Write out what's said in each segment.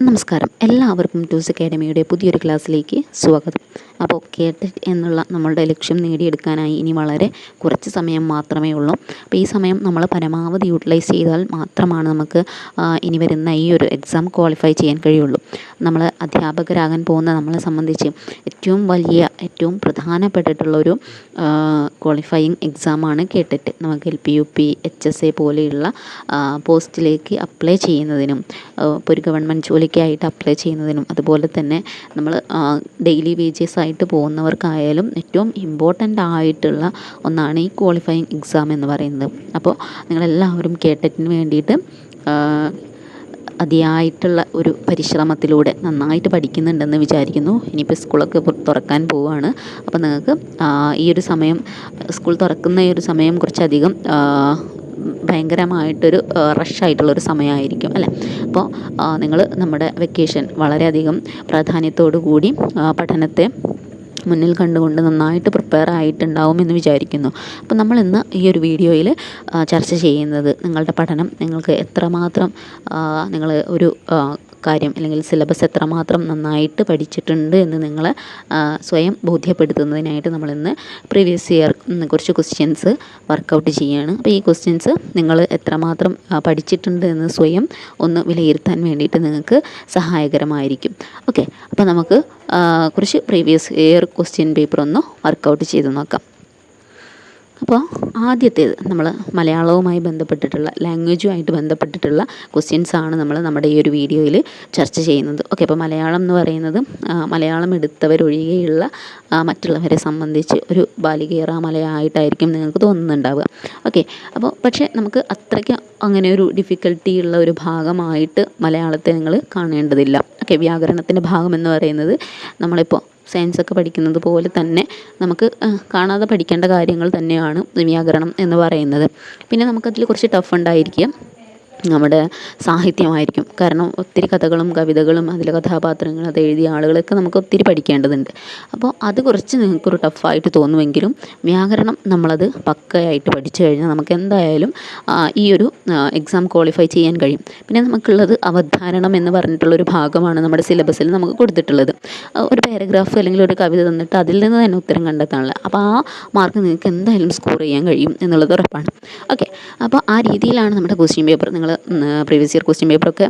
നമസ്കാരം. എല്ലാവർക്കും ടൂസ് അക്കാഡമിയുടെ പുതിയൊരു ക്ലാസ്സിലേക്ക് സ്വാഗതം. അപ്പോൾ കേട്ട് എന്നുള്ള നമ്മളുടെ ലക്ഷ്യം നേടിയെടുക്കാനായി ഇനി വളരെ കുറച്ച് സമയം മാത്രമേ ഉള്ളൂ. അപ്പോൾ ഈ സമയം നമ്മൾ പരമാവധി യൂട്ടിലൈസ് ചെയ്താൽ മാത്രമാണ് നമുക്ക് ഇനി വരുന്ന ഈ ഒരു എക്സാം ക്വാളിഫൈ ചെയ്യാൻ കഴിയുള്ളൂ. നമ്മൾ അധ്യാപകരാകാൻ പോകുന്ന നമ്മളെ സംബന്ധിച്ച് ഏറ്റവും വലിയ ഏറ്റവും പ്രധാനപ്പെട്ടിട്ടുള്ളൊരു ക്വാളിഫയിങ് എക്സാമാണ് കേട്ടിട്ട് നമുക്ക് L P U P H S A പോലെയുള്ള പോസ്റ്റിലേക്ക് അപ്ലൈ ചെയ്യുന്നതിനും ഇപ്പോൾ ഒരു ഗവൺമെന്റ് ജോലിക്കായിട്ട് അപ്ലൈ ചെയ്യുന്നതിനും അതുപോലെ തന്നെ നമ്മൾ ഡെയിലി വേജസ് ആയിട്ട് പോകുന്നവർക്കായാലും ഏറ്റവും ഇമ്പോർട്ടന്റ് ആയിട്ടുള്ള ഒന്നാണ് ഈ ക്വാളിഫയിങ് എക്സാം എന്ന് പറയുന്നത്. അപ്പോൾ നിങ്ങളെല്ലാവരും കേട്ടറ്റിന് വേണ്ടിയിട്ട് അതിയായിട്ടുള്ള ഒരു പരിശ്രമത്തിലൂടെ നന്നായിട്ട് പഠിക്കുന്നുണ്ടെന്ന് വിചാരിക്കുന്നു. ഇനിയിപ്പോൾ സ്കൂളൊക്കെ തുറക്കാൻ പോവുകയാണ് അപ്പോൾ നിങ്ങൾക്ക് ഈ ഒരു സമയം സ്കൂൾ തുറക്കുന്ന ഈ ഒരു സമയം കുറച്ചധികം ഭയങ്കരമായിട്ടൊരു റഷായിട്ടുള്ളൊരു സമയമായിരിക്കും അല്ലേ? അപ്പോൾ നിങ്ങൾ നമ്മുടെ വെക്കേഷൻ വളരെയധികം പ്രാധാന്യത്തോടു കൂടി പഠനത്തെ മുന്നിൽ കണ്ടുകൊണ്ട് നന്നായിട്ട് പ്രിപ്പയർ ആയിട്ടുണ്ടാവും എന്ന് വിചാരിക്കുന്നു. അപ്പോൾ നമ്മൾ ഇന്ന് ഈ ഒരു വീഡിയോയിൽ ചർച്ച ചെയ്യുന്നത് നിങ്ങളുടെ പഠനം നിങ്ങൾക്ക് എത്രമാത്രം നിങ്ങൾ ഒരു കാര്യം അല്ലെങ്കിൽ സിലബസ് എത്രമാത്രം നന്നായിട്ട് പഠിച്ചിട്ടുണ്ട് എന്ന് നിങ്ങൾ സ്വയം ബോധ്യപ്പെടുത്തുന്നതിനായിട്ട് നമ്മളിന്ന് പ്രീവിയസ് ഇയർ കുറച്ച് ക്വസ്റ്റ്യൻസ് വർക്കൗട്ട് ചെയ്യുകയാണ് അപ്പോൾ ഈ ക്വസ്റ്റ്യൻസ് നിങ്ങൾ എത്രമാത്രം പഠിച്ചിട്ടുണ്ട് എന്ന് സ്വയം ഒന്ന് വിലയിരുത്താൻ വേണ്ടിയിട്ട് നിങ്ങൾക്ക് സഹായകരമായിരിക്കും. ഓക്കെ അപ്പോൾ നമുക്ക് കുറച്ച് പ്രീവിയസ് ഇയർ ക്വസ്റ്റ്യൻ പേപ്പർ ഒന്ന് വർക്കൗട്ട് ചെയ്ത് നോക്കാം. അപ്പോൾ ആദ്യത്തേത് നമ്മൾ മലയാളവുമായി ബന്ധപ്പെട്ടിട്ടുള്ള ലാംഗ്വേജുമായിട്ട് ബന്ധപ്പെട്ടിട്ടുള്ള ക്വസ്റ്റ്യൻസ് ആണ് നമ്മൾ നമ്മുടെ ഈ ഒരു വീഡിയോയിൽ ചർച്ച ചെയ്യുന്നത്. ഓക്കെ അപ്പോൾ മലയാളം എന്ന് പറയുന്നത് മലയാളം എടുത്തവരൊഴികെയുള്ള മറ്റുള്ളവരെ സംബന്ധിച്ച് ഒരു ബാലികേറ മലയായിട്ടായിരിക്കും നിങ്ങൾക്ക് തോന്നുന്നുണ്ടാവുക. ഓക്കെ അപ്പോൾ പക്ഷേ നമുക്ക് അത്രയ്ക്ക് അങ്ങനെ ഒരു ഡിഫിക്കൽട്ടി ഉള്ള ഒരു ഭാഗമായിട്ട് മലയാളത്തെ നിങ്ങൾ കാണേണ്ടതില്ല. ഓക്കെ വ്യാകരണത്തിന്റെ ഭാഗം എന്ന് പറയുന്നത് നമ്മളിപ്പോൾ സയൻസ് ഒക്കെ പഠിക്കുന്നത് പോലെ തന്നെ നമുക്ക് കാണാതെ പഠിക്കേണ്ട കാര്യങ്ങൾ തന്നെയാണ് വ്യാകരണം എന്ന് പറയുന്നത്. പിന്നെ നമുക്കതിൽ കുറച്ച് ടഫ് ഉണ്ടായിരിക്കുക നമ്മുടെ സാഹിത്യമായിരിക്കും. കാരണം ഒത്തിരി കഥകളും കവിതകളും അതിലെ കഥാപാത്രങ്ങൾ അത് എഴുതിയ ആളുകളൊക്കെ നമുക്ക് ഒത്തിരി പഠിക്കേണ്ടതുണ്ട്. അപ്പോൾ അത് കുറച്ച് നിങ്ങൾക്കൊരു ടഫായിട്ട് തോന്നുമെങ്കിലും വ്യാകരണം നമ്മളത് പക്കയായിട്ട് പഠിച്ചു കഴിഞ്ഞാൽ നമുക്ക് എന്തായാലും ഈ ഒരു എക്സാം ക്വാളിഫൈ ചെയ്യാൻ കഴിയും. പിന്നെ നമുക്കുള്ളത് അവധാരണം എന്ന് പറഞ്ഞിട്ടുള്ളൊരു ഭാഗമാണ് നമ്മുടെ സിലബസിൽ നമുക്ക് കൊടുത്തിട്ടുള്ളത്. ഒരു പാരഗ്രാഫ് അല്ലെങ്കിൽ ഒരു കവിത തന്നിട്ട് അതിൽ നിന്ന് തന്നെ ഉത്തരം കണ്ടെത്താനുള്ള. അപ്പോൾ ആ മാർക്ക് നിങ്ങൾക്ക് എന്തായാലും സ്കോർ ചെയ്യാൻ കഴിയും എന്നുള്ളത് ഉറപ്പാണ്. ഓക്കെ അപ്പോൾ ആ രീതിയിലാണ് നമ്മുടെ ക്വസ്റ്റ്യൻ പേപ്പർ നിങ്ങൾ പ്രീവിയസ് ഇയർ ക്വസ്റ്റ്യൻ പേപ്പറൊക്കെ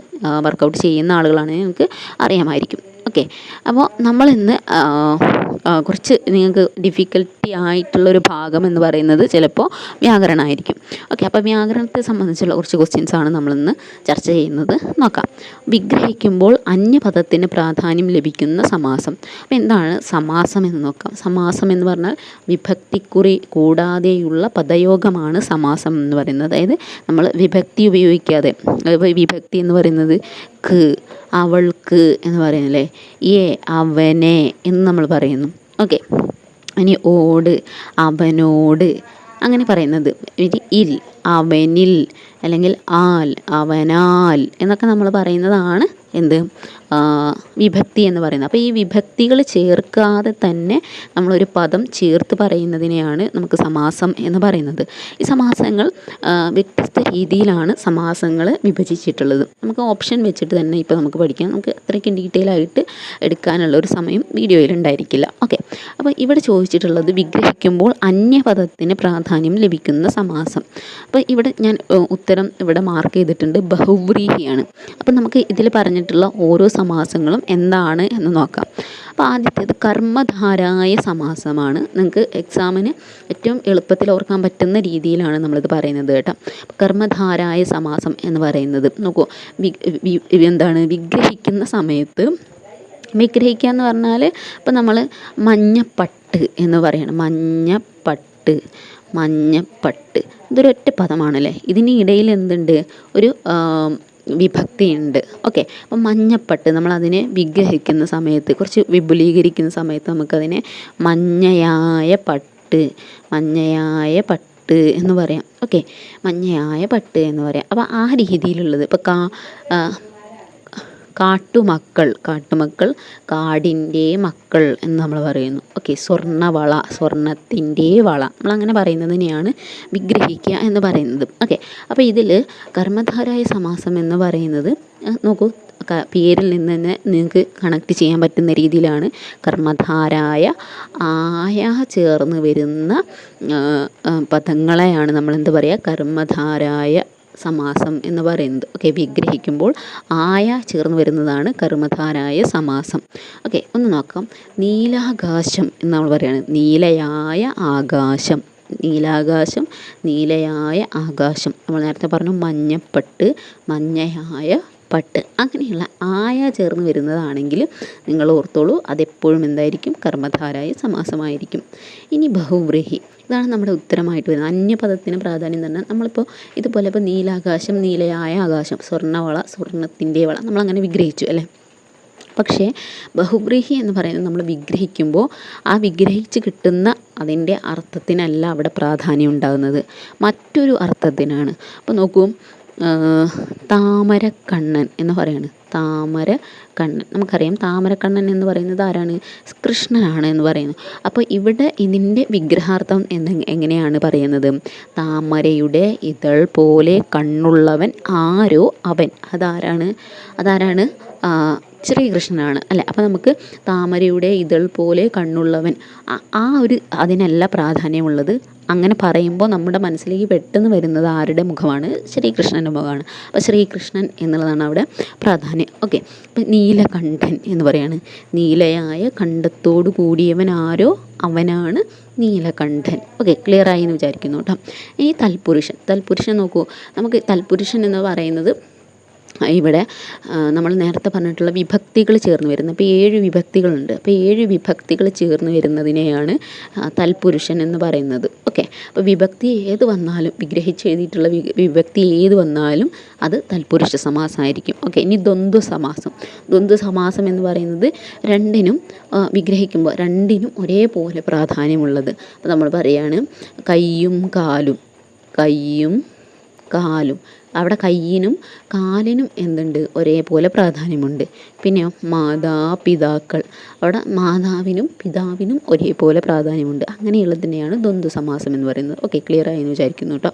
വർക്കൗട്ട് ചെയ്യുന്ന ആളുകളാണെങ്കിൽ നിങ്ങൾക്ക് അറിയാമായിരിക്കും. ഓക്കെ. അപ്പോൾ നമ്മളിന്ന് ആ, ആ, കുറച്ച് നിങ്ങൾക്ക് ഡിഫിക്കൽട്ടി ആയിട്ടുള്ളൊരു ഭാഗം എന്ന് പറയുന്നത് ചിലപ്പോൾ വ്യാകരണമായിരിക്കും. ഓക്കെ അപ്പോൾ വ്യാകരണത്തെ സംബന്ധിച്ചുള്ള കുറച്ച് ക്വസ്റ്റ്യൻസ് ആണ് നമ്മളിന്ന് ചർച്ച ചെയ്യുന്നത്. നോക്കാം. വിഗ്രഹിക്കുമ്പോൾ അന്യപദത്തിന് പ്രാധാന്യം ലഭിക്കുന്ന സമാസം. അപ്പോൾ എന്താണ് സമാസം എന്ന് നോക്കാം. സമാസം എന്ന് പറഞ്ഞാൽ വിഭക്തിക്കുറി കൂടാതെയുള്ള പദയോഗമാണ് സമാസം എന്ന് പറയുന്നത്. അതായത് നമ്മൾ വിഭക്തി ഉപയോഗിക്കാതെ വിഭക്തി എന്ന് പറയുന്നത് ക്ക് അവൾക്ക് എന്ന് പറയുന്നില്ലേ? ഏ അവനെ എന്ന് നമ്മൾ പറയുന്നു. ഓക്കെ ഇനി ഓട് അവനോട് അങ്ങനെ പറയുന്നത്. ഇൽ അവനിൽ അല്ലെങ്കിൽ ആൽ അവനാൽ എന്നൊക്കെ നമ്മൾ പറയുന്നതാണ് എന്ത്? വിഭക്തി എന്ന് പറയുന്നത്. അപ്പോൾ ഈ വിഭക്തികൾ ചേർക്കാതെ തന്നെ നമ്മളൊരു പദം ചേർത്ത് പറയുന്നതിനെയാണ് നമുക്ക് സമാസം എന്ന് പറയുന്നത്. ഈ സമാസങ്ങൾ വ്യത്യസ്ത രീതിയിലാണ് സമാസങ്ങൾ വിഭജിച്ചിട്ടുള്ളത്. നമുക്ക് ഓപ്ഷൻ വെച്ചിട്ട് തന്നെ ഇപ്പോൾ നമുക്ക് പഠിക്കാം. നമുക്ക് അത്രയ്ക്കും ഡീറ്റെയിൽ ആയിട്ട് എടുക്കാനുള്ള ഒരു സമയം വീഡിയോയിൽ ഉണ്ടായിരിക്കില്ല. ഓക്കെ. അപ്പോൾ ഇവിടെ ചോദിച്ചിട്ടുള്ളത് വിഗ്രഹിക്കുമ്പോൾ അന്യപദത്തിന് പ്രാധാന്യം ലഭിക്കുന്ന സമാസം. അപ്പോൾ ഇവിടെ ഞാൻ ഉത്തരം ഇവിടെ മാർക്ക് ചെയ്തിട്ടുണ്ട് ബഹുവ്രീഹിയാണ്. അപ്പോൾ നമുക്ക് ഇതിൽ പറഞ്ഞിട്ടുള്ള ഓരോ സമാസങ്ങളും എന്താണ് എന്ന് നോക്കാം. അപ്പോൾ ആദ്യത്തേത് കർമ്മധാരായ സമാസമാണ്. നിങ്ങൾക്ക് എക്സാമിന് ഏറ്റവും എളുപ്പത്തിൽ ഓർക്കാൻ പറ്റുന്ന രീതിയിലാണ് നമ്മളിത് പറയുന്നത് കേട്ടോ. കർമ്മധാരായ സമാസം എന്ന് പറയുന്നത് നോക്കൂ. എന്താണ്? വിഗ്രഹിക്കുന്ന സമയത്ത് വിഗ്രഹിക്കുക എന്ന് പറഞ്ഞാൽ ഇപ്പം നമ്മൾ മഞ്ഞപ്പട്ട് എന്ന് പറയണം. മഞ്ഞപ്പട്ട് മഞ്ഞപ്പട്ട്. ഇതൊരൊറ്റ പദമാണല്ലേ? ഇതിന് ഇടയിൽ എന്തുണ്ട്? ഒരു വിഭക്തിയുണ്ട്. ഓക്കെ. അപ്പം മഞ്ഞപ്പട്ട് നമ്മളതിനെ വിഗ്രഹിക്കുന്ന സമയത്ത് കുറച്ച് വിപുലീകരിക്കുന്ന സമയത്ത് നമുക്കതിനെ മഞ്ഞയായ പട്ട് മഞ്ഞയായ പട്ട് എന്ന് പറയാം. ഓക്കെ. മഞ്ഞയായ പട്ട് എന്ന് പറയാം. അപ്പോൾ ആ രീതിയിലുള്ളത്. ഇപ്പോൾ കാ കാട്ടുമക്കൾ കാട്ടുമക്കൾ കാടിന്റെ മക്കൾ എന്ന് നമ്മൾ പറയുന്നു. ഓക്കെ സ്വർണവള സ്വർണത്തിന്റെ വള. നമ്മളങ്ങനെ പറയുന്നതിനെയാണ് വിഗ്രഹിക്കുക എന്ന് പറയുന്നത്. ഓക്കെ അപ്പോൾ ഇതിൽ കർമ്മധാരായ സമാസം എന്ന് പറയുന്നത് നോക്കൂ പേരിൽ നിന്ന് തന്നെ നിങ്ങൾക്ക് കണക്ട് ചെയ്യാൻ പറ്റുന്ന രീതിയിലാണ് കർമ്മധാരായ ആയ ചേർന്ന് വരുന്ന പദങ്ങളെയാണ് നമ്മൾ എന്ത് പറയുക? കർമ്മധാരായ സമാസം എന്ന് പറയുന്നത്. ഓക്കെ വിഗ്രഹിക്കുമ്പോൾ ആയ ചേർന്ന് വരുന്നതാണ് കർമ്മധാരായ സമാസം. ഓക്കെ ഒന്ന് നോക്കാം. നീലാകാശം എന്ന് നമ്മൾ പറയുകയാണ് നീലയായ ആകാശം. നീലാകാശം നീലയായ ആകാശം. നമ്മൾ നേരത്തെ പറഞ്ഞു മഞ്ഞപ്പട്ട് മഞ്ഞയായ പട്ട് അങ്ങനെയുള്ള ആയ ചേർന്ന് വരുന്നതാണെങ്കിൽ നിങ്ങൾ ഓർത്തോളൂ അതെപ്പോഴും എന്തായിരിക്കും? കർമ്മധാരായ സമാസമായിരിക്കും. ഇനി ബഹുവ്രഹി. ഇതാണ് നമ്മുടെ ഉത്തരമായിട്ട് വരുന്നത്. അന്യപദത്തിന് പ്രാധാന്യം തന്നെ നമ്മളിപ്പോൾ ഇതുപോലെ ഇപ്പോൾ നീലാകാശം നീലയായ ആകാശം സ്വർണവള സ്വർണത്തിന്റെ വള നമ്മളങ്ങനെ വിഗ്രഹിച്ചു അല്ലേ? പക്ഷേ ബഹുബ്രീഹി എന്ന് പറയുന്നത് നമ്മൾ വിഗ്രഹിക്കുമ്പോൾ ആ വിഗ്രഹിച്ച് കിട്ടുന്ന അതിന്റെ അർത്ഥത്തിനല്ല അവിടെ പ്രാധാന്യം ഉണ്ടാകുന്നത്. മറ്റൊരു അർത്ഥത്തിനാണ്. അപ്പോൾ നോക്കൂ താമരക്കണ്ണൻ എന്ന് പറയാണ്. താമര കണ്ണൻ നമുക്കറിയാം താമരക്കണ്ണൻ എന്ന് പറയുന്നത് ആരാണ്? കൃഷ്ണനാണ് എന്ന് പറയുന്നു. അപ്പോൾ ഇവിടെ ഇതിന്റെ വിഗ്രഹാർത്ഥം എന്ന് എങ്ങനെയാണ് പറയുന്നത്? താമരയുടെ ഇതൾ പോലെ കണ്ണുള്ളവൻ ആരോ അവൻ. അതാരാണ്? അതാരാണ്? ശ്രീകൃഷ്ണനാണ്. അല്ലെ? അപ്പം നമുക്ക് താമരയുടെ ഇതൾ പോലെ കണ്ണുള്ളവൻ. ആ- ഒരു അതിനല്ല പ്രാധാന്യമുള്ളത്. അങ്ങനെ പറയുമ്പോൾ നമ്മുടെ മനസ്സിലേക്ക് പെട്ടെന്ന് വരുന്നത് ആരുടെ മുഖമാണ്? ശ്രീകൃഷ്ണന്റെ മുഖമാണ്. അപ്പോൾ ശ്രീകൃഷ്ണൻ എന്നുള്ളതാണ് അവിടെ പ്രാധാന്യം. ഓക്കെ. അപ്പം നീലകണ്ഠൻ എന്ന് പറയാണ്. നീലയായ കണ്ഠത്തോടു കൂടിയവൻ ആരോ? അവനാണ് നീലകണ്ഠൻ. ഓക്കെ ക്ലിയർ ആയി എന്ന് വിചാരിക്കുന്നു കേട്ടോ. ഇനി തൽപുരുഷൻ. തൽപുരുഷൻ നോക്കൂ. നമുക്ക് തൽപുരുഷൻ എന്ന് പറയുന്നത് ഇവിടെ നമ്മൾ നേരത്തെ പറഞ്ഞിട്ടുള്ള വിഭക്തികൾ ചേർന്ന് വരുന്നത്. അപ്പോൾ ഏഴ് വിഭക്തികളുണ്ട്. അപ്പോൾ ഏഴ് വിഭക്തികൾ ചേർന്ന് വരുന്നതിനെയാണ് തൽപുരുഷൻ എന്ന് പറയുന്നത്. ഓക്കെ. അപ്പോൾ വിഭക്തി ഏത് വന്നാലും വിഗ്രഹിച്ച് എഴുതിയിട്ടുള്ള വിഭക്തി ഏത് വന്നാലും അത് തൽപുരുഷ സമാസമായിരിക്കും ഓക്കെ. ഇനി ദ്വന്ദ്വ സമാസം. ദ്വന്ദ്വ സമാസം എന്ന് പറയുന്നത് രണ്ടിനും വിഗ്രഹിക്കുമ്പോൾ രണ്ടിനും ഒരേപോലെ പ്രാധാന്യമുള്ളത്. അപ്പോൾ നമ്മൾ പറയാണ് കയ്യും കാലും കയ്യും കാലും അവിടെ കയ്യിനും കാലിനും എന്തുണ്ട്? ഒരേപോലെ പ്രാധാന്യമുണ്ട്. പിന്നെയോ മാതാപിതാക്കൾ അവിടെ മാതാവിനും പിതാവിനും ഒരേപോലെ പ്രാധാന്യമുണ്ട്. അങ്ങനെയുള്ളത് തന്നെയാണ് ദ്വന്ദ്വ സമാസം എന്ന് പറയുന്നത്. ഓക്കെ ക്ലിയർ ആയെന്ന് വിചാരിക്കുന്നു കേട്ടോ.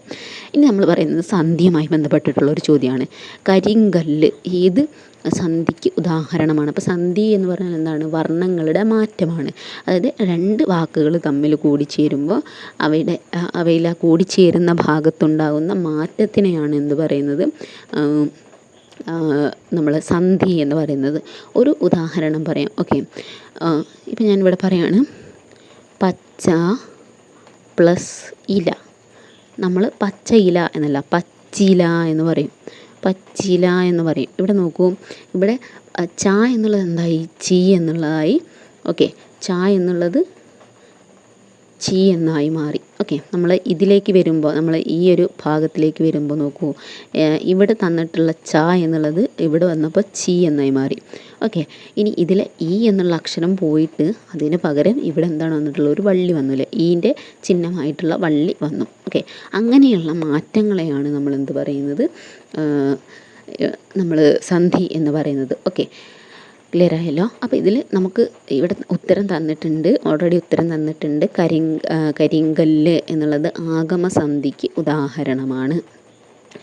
ഇനി നമ്മൾ പറയുന്നത് സന്ധ്യയുമായി ബന്ധപ്പെട്ടിട്ടുള്ള ഒരു ചോദ്യമാണ്. കരിങ്കല്ല് ഏത് സന്ധിക്ക് ഉദാഹരണമാണ്. അപ്പോൾ സന്ധി എന്ന് പറഞ്ഞാൽ എന്താണ്? വർണങ്ങളുടെ മാറ്റമാണ്. അതായത് രണ്ട് വാക്കുകൾ തമ്മിൽ കൂടിച്ചേരുമ്പോൾ അവയുടെ അവയിൽ ആ കൂടിച്ചേരുന്ന ഭാഗത്തുണ്ടാകുന്ന മാറ്റത്തിനെയാണ് എന്ത് പറയുന്നത്? നമ്മൾ സന്ധി എന്ന് പറയുന്നത്. ഒരു ഉദാഹരണം പറയാം. ഓക്കെ. ഇപ്പം ഞാനിവിടെ പറയാണ്. പച്ച പ്ലസ് ഇല. നമ്മൾ പച്ച ഇല എന്നല്ല പച്ചില എന്ന് പറയും. പച്ചില എന്ന് പറയും. ഇവിടെ നോക്കൂ. ഇവിടെ ച എന്നുള്ളത് എന്തായി? ചി എന്നുള്ളതായി. ഓക്കെ. ച എന്നുള്ളത് ചി എന്നായി മാറി. ഓക്കെ. നമ്മൾ ഇതിലേക്ക് വരുമ്പോൾ നമ്മൾ ഈ ഒരു ഭാഗത്തിലേക്ക് വരുമ്പോൾ നോക്കൂ. ഇവിടെ തന്നിട്ടുള്ള ച എന്നുള്ളത് ഇവിടെ വന്നപ്പോൾ ചി എന്നായി മാറി. ഓക്കെ. ഇനി ഇതിലെ ഈ എന്നുള്ള അക്ഷരം പോയിട്ട് അതിന് പകരം ഇവിടെ എന്താണ് വന്നിട്ടുള്ള ഒരു വള്ളി വന്നില്ലേ ഈന്റെ ചിഹ്നമായിട്ടുള്ള വള്ളി വന്നു. ഓക്കെ. അങ്ങനെയുള്ള മാറ്റങ്ങളെയാണ് നമ്മൾ എന്ത് പറയുന്നത്? നമ്മൾ സന്ധി എന്ന് പറയുന്നത്. ഓക്കെ ക്ലിയർ ആയല്ലോ? അപ്പോൾ ഇതിൽ നമുക്ക് ഇവിടെ ഉത്തരം തന്നിട്ടുണ്ട്. ഓൾറെഡി ഉത്തരം തന്നിട്ടുണ്ട്. കരി കരിങ്കല്ല് എന്നുള്ളത് ആഗമസന്ധിക്ക് ഉദാഹരണമാണ്.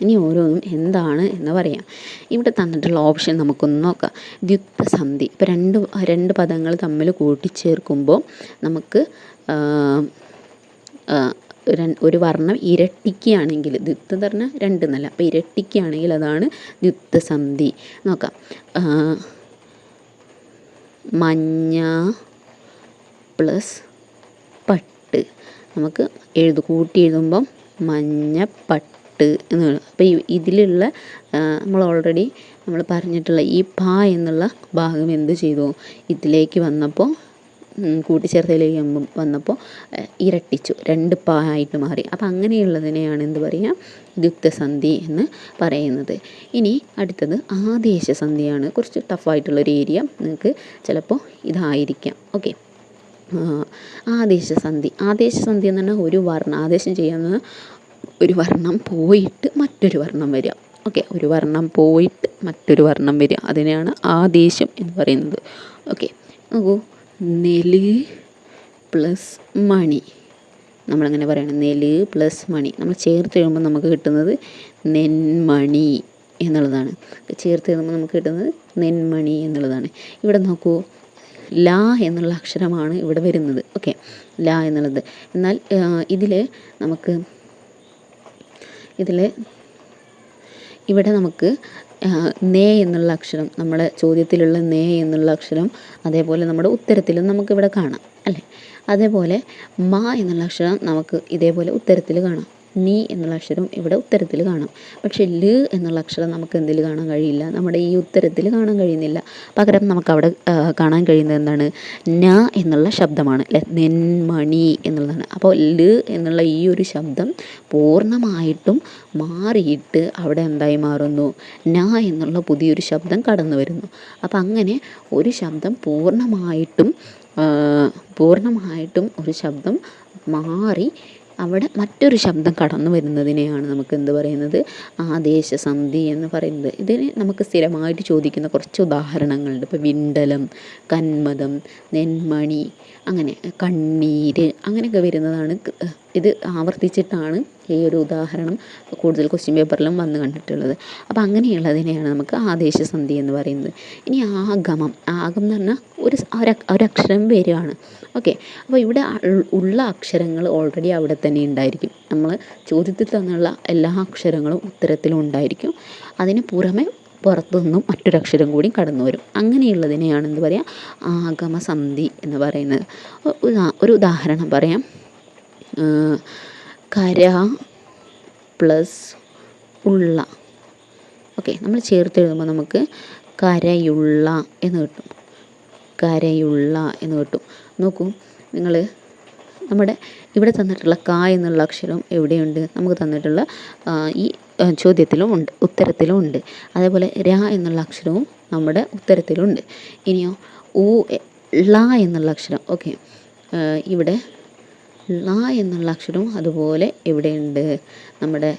ഇനി ഓരോന്നും എന്താണ് എന്ന് പറയാം. ഇവിടെ തന്നിട്ടുള്ള ഓപ്ഷൻ നമുക്കൊന്ന് നോക്കാം. ദ്യുത്തസന്ധി ഇപ്പോൾ രണ്ട് രണ്ട് പദങ്ങൾ തമ്മിൽ കൂട്ടിച്ചേർക്കുമ്പോൾ നമുക്ക് ഒരു വർണം ഇരട്ടിക്കുകയാണെങ്കിൽ ദ്വിത്വം എന്ന് പറഞ്ഞാൽ രണ്ട് എന്നല്ല അപ്പോൾ ഇരട്ടിക്കുകയാണെങ്കിൽ അതാണ് ദ്വിത്വസന്ധി. നോക്കാം. മഞ്ഞ പ്ലസ് പട്ട്. നമുക്ക് എഴുതു കൂട്ടി എഴുതുമ്പം പട്ട് എന്ന് വരും അപ്പോൾ ഇതിലുള്ള നമ്മൾ ഓൾറെഡി നമ്മൾ പറഞ്ഞിട്ടുള്ള ഈ പ എന്നുള്ള ഭാഗം എന്ത് ചെയ്തു? ഇതിലേക്ക് വന്നപ്പോൾ ഉം, കൂട്ടിച്ചേർത്തതിലേക്ക് വന്നപ്പോൾ ഇരട്ടിച്ചു. രണ്ട് പ ആയിട്ട് മാറി. അപ്പം അങ്ങനെയുള്ളതിനെയാണ് എന്ത് പറയുക ദ്യുക്തസന്ധി എന്ന് പറയുന്നത്. ഇനി അടുത്തത് ആദേശസന്ധിയാണ്. കുറച്ച് ടഫായിട്ടുള്ളൊരു ഏരിയ നിങ്ങൾക്ക് ചിലപ്പോൾ ഇതായിരിക്കാം. ഓക്കെ ആദേശസന്ധി. ആദേശസന്ധി എന്ന് പറഞ്ഞാൽ ഒരു വർണം. ആദേശം ചെയ്യുന്ന ഒരു വർണം പോയിട്ട് മറ്റൊരു വർണം വരിക. ഓക്കെ ഒരു വർണം പോയിട്ട് മറ്റൊരു വർണം വരിക. അതിനെയാണ് ആദേശം എന്ന് പറയുന്നത്. ഓക്കെ നോക്കൂ. നെൽ പ്ലസ് മണി. നമ്മളങ്ങനെ പറയണം. നെൽ പ്ലസ് മണി. നമ്മൾ ചേർത്ത് എഴുതുമ്പോൾ നമുക്ക് കിട്ടുന്നത് നെന്മണി എന്നുള്ളതാണ്. ചേർത്ത് എഴുതുമ്പോൾ നമുക്ക് കിട്ടുന്നത് നെന്മണി എന്നുള്ളതാണ്. ഇവിടെ നോക്കൂ. ലാ എന്നുള്ള അക്ഷരമാണ് ഇവിടെ വരുന്നത്. ഓക്കെ. ലാ എന്നുള്ളത്. എന്നാൽ ഇതിൽ നമുക്ക് ഇതിൽ ഇവിടെ നമുക്ക് നേ എന്നുള്ള അക്ഷരം നമ്മുടെ ചോദ്യത്തിലുള്ള നേ എന്നുള്ള അക്ഷരം അതേപോലെ നമ്മുടെ ഉത്തരത്തിലും നമുക്കിവിടെ കാണാം അല്ലേ? അതേപോലെ മ എന്നുള്ള അക്ഷരം നമുക്ക് ഇതേപോലെ ഉത്തരത്തിൽ കാണാം. നീ എന്നുള്ള അക്ഷരം ഇവിടെ ഉത്തരത്തിൽ കാണാം. പക്ഷെ ൽ എന്നുള്ള അക്ഷരം നമുക്ക് എന്തിൽ കാണാൻ കഴിയില്ല? നമ്മുടെ ഈ ഉത്തരത്തിൽ കാണാൻ കഴിയുന്നില്ല. പകരം നമുക്ക് അവിടെ കാണാൻ കഴിയുന്നത് എന്താണ്? ന എന്നുള്ള ശബ്ദമാണ്. അല്ലെ? നെന്മണി എന്നുള്ളതാണ്. അപ്പോൾ ൽ എന്നുള്ള ഈ ഒരു ശബ്ദം പൂർണമായിട്ടും മാറിയിട്ട് അവിടെ എന്തായി മാറുന്നു? ന എന്നുള്ള പുതിയൊരു ശബ്ദം കടന്നു വരുന്നു. അപ്പം അങ്ങനെ ഒരു ശബ്ദം പൂർണമായിട്ടും പൂർണമായിട്ടും ഒരു ശബ്ദം മാറി അവിടെ മറ്റൊരു ശബ്ദം കടന്നു വരുന്നതിനെയാണ് നമുക്ക് എന്ത് പറയുന്നത്? ആദേശസന്ധി എന്ന് പറയുന്നത്. ഇതിന് നമുക്ക് സ്ഥിരമായിട്ട് ചോദിക്കുന്ന കുറച്ച് ഉദാഹരണങ്ങളുണ്ട്. ഇപ്പോൾ വിണ്ടലം കന്മദം നെന്മണി അങ്ങനെ കണ്ണീര് അങ്ങനെയൊക്കെ വരുന്നതാണ്. ഇത് ആവർത്തിച്ചിട്ടാണ് ഈ ഒരു ഉദാഹരണം കൂടുതൽ ക്വസ്റ്റ്യൻ പേപ്പറിലും വന്ന് കണ്ടിട്ടുള്ളത്. അപ്പോൾ അങ്ങനെയുള്ളതിനെയാണ് നമുക്ക് ആദേശസന്ധി എന്ന് പറയുന്നത്. ഇനി ആഗമം. ആഗം എന്ന് പറഞ്ഞാൽ ഒരു ഒരക്ഷരം വരികയാണ്. ഓക്കെ. അപ്പോൾ ഇവിടെ ഉള്ള അക്ഷരങ്ങൾ ഓൾറെഡി അവിടെ തന്നെ ഉണ്ടായിരിക്കും. നമ്മൾ ചോദ്യത്തിൽ തന്നുള്ള എല്ലാ അക്ഷരങ്ങളും ഉത്തരത്തിലും ഉണ്ടായിരിക്കും. അതിന് പുറമെ പുറത്തുനിന്നും മറ്റൊരക്ഷരം കൂടി കടന്നു വരും. അങ്ങനെയുള്ളതിനെയാണ് എന്ത് പറയുക ആഗമസന്ധി എന്ന് പറയുന്നത്. ഒരു ഉദാഹരണം പറയാം. കര പ്ലസ് ഉള്ള. ഓക്കെ നമ്മൾ ചേർത്ത് എഴുതുമ്പോൾ നമുക്ക് കരയുള്ള എന്ന് കിട്ടും. കരയുള്ള എന്ന് കിട്ടും. നോക്കൂ നിങ്ങൾ നമ്മുടെ ഇവിടെ തന്നിട്ടുള്ള ക എന്നുള്ള അക്ഷരം എവിടെയുണ്ട്? നമുക്ക് തന്നിട്ടുള്ള ഈ ചോദ്യത്തിലും ഉണ്ട് ഉത്തരത്തിലും ഉണ്ട്. അതേപോലെ ര എന്നുള്ള അക്ഷരവും നമ്മുടെ ഉത്തരത്തിലുണ്ട് ഇനിയോ ഉ ള എന്നുള്ള അക്ഷരം. ഓക്കെ. ഇവിടെ ള എന്നുള്ള അക്ഷരവും അതുപോലെ എവിടെയുണ്ട് നമ്മുടെ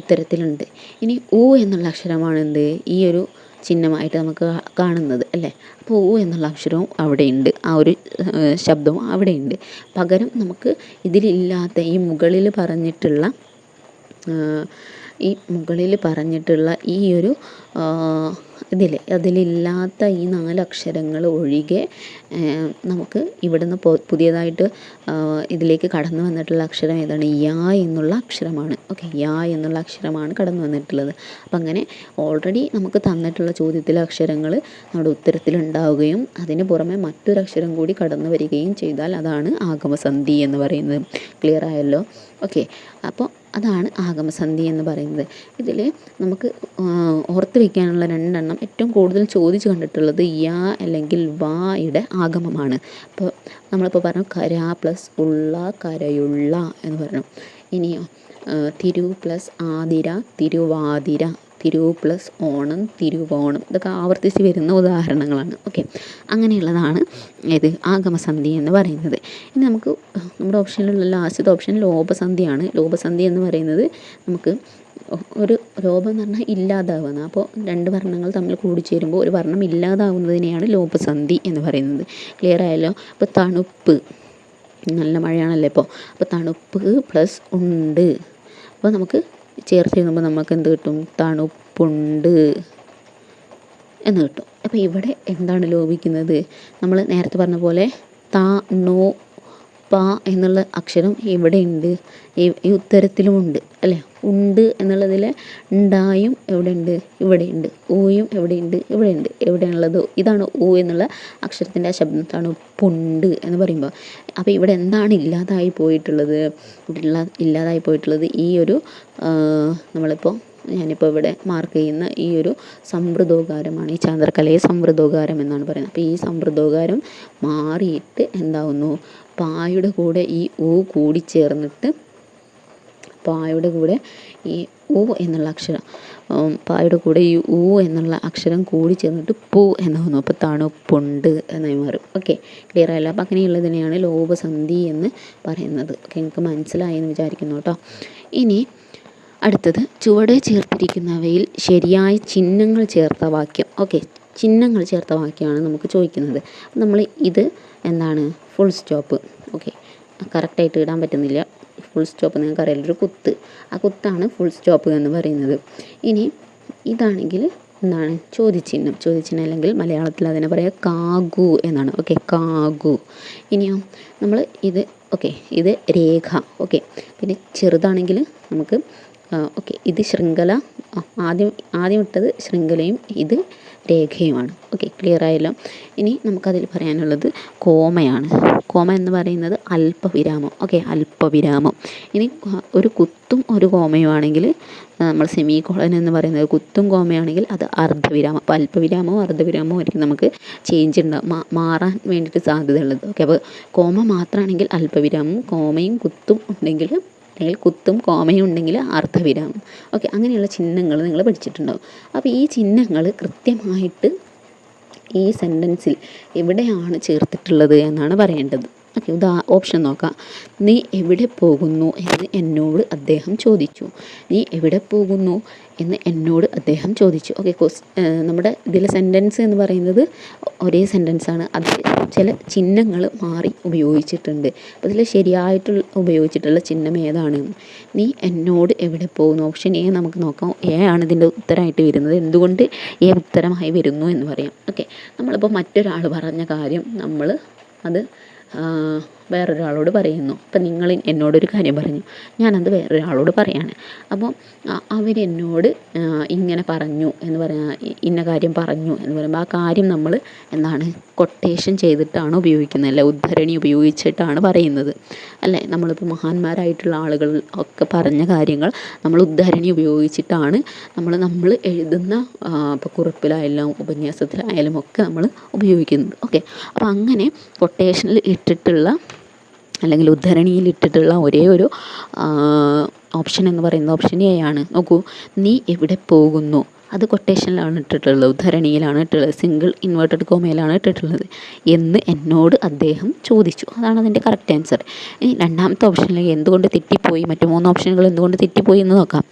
ഉത്തരത്തിലുണ്ട്. ഇനി ഉ എന്നുള്ള അക്ഷരമാണ് എന്ത്? ഈ ഒരു ചിഹ്നമായിട്ട് നമുക്ക് കാണുന്നത് അല്ലേ? അപ്പോൾ ഊ എന്നുള്ള അക്ഷരവും അവിടെയുണ്ട് ആ ഒരു ശബ്ദവും അവിടെയുണ്ട് പകരം നമുക്ക് ഇതിലില്ലാത്ത ഈ മുകളിൽ പറഞ്ഞിട്ടുള്ള ഈ മുകളിൽ പറഞ്ഞിട്ടുള്ള ഈ ഒരു ഇതിൽ അതിലില്ലാത്ത ഈ നാല് അക്ഷരങ്ങൾ ഒഴികെ നമുക്ക് ഇവിടുന്ന് പുതിയതായിട്ട് ഇതിലേക്ക് കടന്നു വന്നിട്ടുള്ള അക്ഷരം ഏതാണ്? യാ എന്നുള്ള അക്ഷരമാണ്. ഓക്കെ യാ എന്നുള്ള അക്ഷരമാണ് കടന്നു വന്നിട്ടുള്ളത്. അപ്പം അങ്ങനെ ഓൾറെഡി നമുക്ക് തന്നിട്ടുള്ള ചോദ്യത്തിലെ അക്ഷരങ്ങൾ നമ്മുടെ ഉത്തരത്തിലുണ്ടാവുകയും അതിന് പുറമെ മറ്റൊരു അക്ഷരം കൂടി കടന്നു വരികയും ചെയ്താൽ അതാണ് ആഗമസന്ധി എന്ന് പറയുന്നത്. ക്ലിയർ ആയല്ലോ? ഓക്കെ. അപ്പോൾ അതാണ് ആഗമസന്ധി എന്ന് പറയുന്നത്. ഇതിൽ നമുക്ക് ഓർത്ത് വയ്ക്കാനുള്ള രണ്ടെണ്ണം ഏറ്റവും കൂടുതൽ ചോദിച്ചു കണ്ടിട്ടുള്ളത് യാ അല്ലെങ്കിൽ വായുടെ ആഗമമാണ്. അപ്പോൾ നമ്മളിപ്പോൾ പറഞ്ഞു കര പ്ലസ് ഉള്ള കരയുള്ള എന്ന് പറഞ്ഞു. ഇനിയോ തിരു പ്ലസ് ആതിര തിരുവാതിര തിരു പ്ലസ് ഓണം തിരുവോണം ഇതൊക്കെ ആവർത്തിച്ച് വരുന്ന ഉദാഹരണങ്ങളാണ്. ഓക്കെ അങ്ങനെയുള്ളതാണ് ഇത് ആഗമസന്ധി എന്ന് പറയുന്നത്. ഇനി നമുക്ക് നമ്മുടെ ഓപ്ഷനിലുള്ള ലാസ്റ്റ് ഓപ്ഷൻ ലോപസന്ധിയാണ്. ലോപസന്ധി എന്ന് പറയുന്നത് നമുക്ക് ഒരു ലോപം എന്ന് പറഞ്ഞാൽ ഇല്ലാതാവുന്ന അപ്പോൾ രണ്ട് വർണങ്ങൾ തമ്മിൽ കൂടിച്ചേരുമ്പോൾ ഒരു വർണം ഇല്ലാതാവുന്നതിനെയാണ് ലോപസന്ധി എന്ന് പറയുന്നത്. ക്ലിയർ ആയല്ലോ? അപ്പോൾ തണുപ്പ് നല്ല മഴയാണല്ലോ ഇപ്പോൾ അപ്പോൾ തണുപ്പ് പ്ലസ് ഉണ്ട്. അപ്പോൾ നമുക്ക് ചേർത്ത് എഴുതുമ്പോൾ നമുക്ക് എന്ത് കിട്ടും? തണുപ്പുണ്ട്. എന്ന് കിട്ടും. അപ്പോൾ ഇവിടെ എന്താണ് ലോപിക്കുന്നത്? നമ്മൾ നേരത്തെ പറഞ്ഞ പോലെ ത നോ പ എന്നുള്ള അക്ഷരം ഇവിടെ ഉണ്ട് ഈ ഉത്തരത്തിലുമുണ്ട്. അല്ലേ? ഉണ്ട് എന്നുള്ളതിൽ ഉണ്ടായും എവിടെയുണ്ട്? ഇവിടെയുണ്ട്. ഊയും എവിടെയുണ്ട്? ഇവിടെയുണ്ട്. എവിടെയാണുള്ളത്? ഇതാണ് ഊ എന്നുള്ള അക്ഷരത്തിന്റെ ശബ്ദത്താണ് പുണ്ട് എന്ന് പറയുമ്പോൾ. അപ്പോൾ ഇവിടെ എന്താണ് ഇല്ലാതായി പോയിട്ടുള്ളത്? ഇവിടെ ഇല്ലാതായി പോയിട്ടുള്ളത് ഈ ഒരു നമ്മളിപ്പോൾ ഞാനിപ്പോൾ ഇവിടെ മാർക്ക് ചെയ്യുന്ന ഈ ഒരു സമൃദ്ധോകാരമാണ് ഈ ചന്ദ്രകലയെ സമൃദ്ധോകാരം എന്നാണ് പറയുന്നത്. അപ്പോൾ ഈ സമൃദ്ധോകാരം മാറിയിട്ട് എന്താവുന്നു? പായുടെ കൂടെ ഈ ഊ കൂടിച്ചേർന്നിട്ട് പായുടെ കൂടെ ഈ ഉ എന്നുള്ള അക്ഷരം പായുടെ കൂടെ ഈ ഉ എന്നുള്ള അക്ഷരം കൂടി ചേർന്നിട്ട് പൂ എന്ന് വന്നു. അപ്പോൾ തണുപ്പുണ്ട് എന്നായി മാറും ഓക്കെ ക്ലിയർ ആയല്ലോ? അപ്പോൾ അങ്ങനെയുള്ളതിനെയാണ് ലോപസന്ധി എന്ന് പറയുന്നത്. ഓക്കെ നിങ്ങൾക്ക് മനസ്സിലായി എന്ന് വിചാരിക്കുന്നു കേട്ടോ. ഇനി അടുത്തത് ചുവടെ ചേർത്തിരിക്കുന്നവയിൽ ശരിയായ ചിഹ്നങ്ങൾ ചേർത്ത വാക്യം. ഓക്കെ ചിഹ്നങ്ങൾ ചേർത്ത വാക്യമാണ് നമുക്ക് ചോദിക്കുന്നത്. നമ്മൾ ഇത് എന്താണ്? ഫുൾ സ്റ്റോപ്പ് ഓക്കെ കറക്റ്റായിട്ട് ഇടാൻ പറ്റുന്നില്ല. ഫുൾ സ്റ്റോപ്പ് നിങ്ങൾക്ക് അറിയില്ല ഒരു കുത്ത്. ആ കുത്താണ് ഫുൾ സ്റ്റോപ്പ് എന്ന് പറയുന്നത്. ഇനി ഇതാണെങ്കിൽ എന്താണ്? ചോദ്യചിഹ്നം. ചോദ്യചിഹ്നം അല്ലെങ്കിൽ മലയാളത്തിൽ അതിനെ പറയുക കാഗു എന്നാണ്. ഓക്കെ കാഗു. ഇനിയോ നമ്മൾ ഇത് ഓക്കെ ഇത് രേഖ. ഓക്കെ പിന്നെ ചെറുതാണെങ്കിൽ നമുക്ക് ഓക്കെ ഇത് ശൃംഖല ആദ്യം ആദ്യം ഇട്ടത് ശൃംഖലയും ഇത് രേഖയുമാണ്. ഓക്കെ ക്ലിയർ ആയല്ലോ? ഇനി നമുക്കതിൽ പറയാനുള്ളത് കോമയാണ്. കോമ എന്ന് പറയുന്നത് അല്പവിരാമം. ഓക്കെ അല്പവിരാമം. ഇനി ഒരു കുത്തും ഒരു കോമയുമാണെങ്കിൽ നമ്മൾ സെമി കോളൻ എന്ന് പറയുന്നത് കുത്തും കോമയാണെങ്കിൽ അത് അർദ്ധവിരാമം. അപ്പോൾ അല്പവിരാമവും അർദ്ധവിരാമവും ആയിരിക്കും നമുക്ക് ചേഞ്ച് ഉണ്ടാകും മാറാൻ വേണ്ടിയിട്ട് സാധ്യതയുള്ളത്. ഓക്കെ അപ്പോൾ കോമ മാത്രമാണെങ്കിൽ അല്പവിരാമം കോമയും കുത്തും ഉണ്ടെങ്കിൽ അല്ലെങ്കിൽ കുത്തും കോമയും ഉണ്ടെങ്കിൽ അർദ്ധവിരാമം. ഓക്കെ അങ്ങനെയുള്ള ചിഹ്നങ്ങൾ നിങ്ങൾ പഠിച്ചിട്ടുണ്ടാവും. അപ്പോൾ ഈ ചിഹ്നങ്ങൾ കൃത്യമായിട്ട് ഈ സെന്റൻസിൽ എവിടെയാണ് ചേർത്തിട്ടുള്ളത് എന്നാണ് പറയേണ്ടത്. ഓക്കെ ഉദാ ഓപ്ഷൻ നോക്കാം. നീ എവിടെ പോകുന്നു എന്ന് എന്നോട് അദ്ദേഹം ചോദിച്ചു. നീ എവിടെ പോകുന്നു എന്ന് എന്നോട് അദ്ദേഹം ചോദിച്ചു. ഓക്കെ കൊസ് നമ്മുടെ ഇതിലെ സെന്റൻസ് എന്ന് പറയുന്നത് ഒരേ സെന്റൻസാണ് അത് ചില ചിഹ്നങ്ങൾ മാറി ഉപയോഗിച്ചിട്ടുണ്ട്. അപ്പോൾ ഇതിൽ ശരിയായിട്ടുള്ള ഉപയോഗിച്ചിട്ടുള്ള ചിഹ്നം ഏതാണ്? നീ എന്നോട് എവിടെ പോകുന്നു? ഓപ്ഷൻ എ നമുക്ക് നോക്കാം. എ ആണ് ഇതിന്റെ ഉത്തരമായിട്ട് വരുന്നത്. എന്തുകൊണ്ട് എ ഉത്തരമായി വരുന്നു എന്ന് പറയാം. ഓക്കെ നമ്മളിപ്പോൾ മറ്റൊരാൾ പറഞ്ഞ കാര്യം നമ്മൾ അത് ആ, വേറൊരാളോട് പറയുന്നു. അപ്പം നിങ്ങൾ എന്നോടൊരു കാര്യം പറഞ്ഞു. ഞാനത് വേറൊരാളോട് പറയാണ്. അപ്പോൾ അവരെന്നോട് ഇങ്ങനെ പറഞ്ഞു എന്ന് പറയാ ഇന്ന കാര്യം പറഞ്ഞു എന്ന് പറയുമ്പോൾ ആ കാര്യം നമ്മൾ എന്താണ് കൊട്ടേഷൻ ചെയ്തിട്ടാണ് ഉപയോഗിക്കുന്നത്. അല്ലെ ഉദ്ധരണി ഉപയോഗിച്ചിട്ടാണ് പറയുന്നത്. അല്ലേ നമ്മളിപ്പോൾ മഹാന്മാരായിട്ടുള്ള ആളുകൾ ഒക്കെ പറഞ്ഞ കാര്യങ്ങൾ നമ്മൾ ഉദ്ധരണി ഉപയോഗിച്ചിട്ടാണ് നമ്മൾ നമ്മൾ എഴുതുന്ന ഇപ്പോൾ കുറിപ്പിലായാലും ഉപന്യാസത്തിലായാലും ഒക്കെ നമ്മൾ ഉപയോഗിക്കുന്നത്. ഓക്കെ അപ്പോൾ അങ്ങനെ കൊട്ടേഷനിൽ ഇട്ടിട്ടുള്ള അല്ലെങ്കിൽ ഉദ്ധരണിയിൽ ഇട്ടിട്ടുള്ള ഒരേ ഒരു ഓപ്ഷൻ എന്ന് പറയുന്നത് ഓപ്ഷൻ എ ആണ്. നോക്കൂ നീ എവിടെ പോകുന്നു? അത് കൊട്ടേഷനിലാണ് ഇട്ടിട്ടുള്ളത്. ഉദ്ധരണിയിലാണ് ഇട്ടിട്ടുള്ളത്. സിംഗിൾ ഇൻവേർട്ടഡ് കോമയിലാണ് ഇട്ടിട്ടുള്ളത്. എന്ന് എന്നോട് അദ്ദേഹം ചോദിച്ചു. അതാണ് അതിന്റെ കറക്റ്റ് ആൻസർ ഇനി രണ്ടാമത്തെ ഓപ്ഷനിൽ എന്തുകൊണ്ട് തെറ്റിപ്പോയി? മറ്റു മൂന്ന് ഓപ്ഷനുകൾ എന്തുകൊണ്ട് തെറ്റിപ്പോയി എന്ന് നോക്കാം.